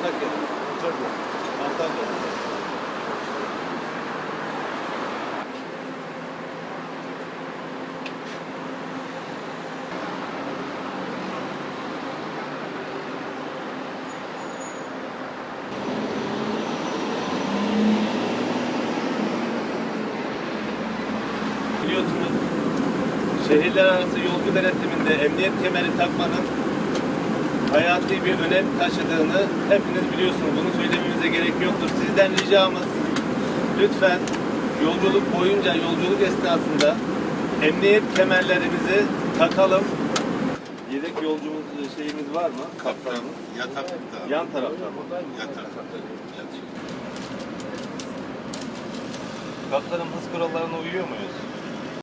Antakya'da. Antakya'da. Biliyorsunuz şehirler arası yolcu denetiminde emniyet kemeri takmanın hayati bir önem taşıdığını hepiniz biliyorsunuz. Bunu söylememize gerek yoktur. Sizden ricamız lütfen yolculuk boyunca, yolculuk esnasında emniyet kemerlerimizi takalım. Yedek yolcumuz şeyimiz var mı? Kaptan yatakta. Yan tarafta mı? Yatak. Kaptanım hız kurallarına uyuyor muyuz?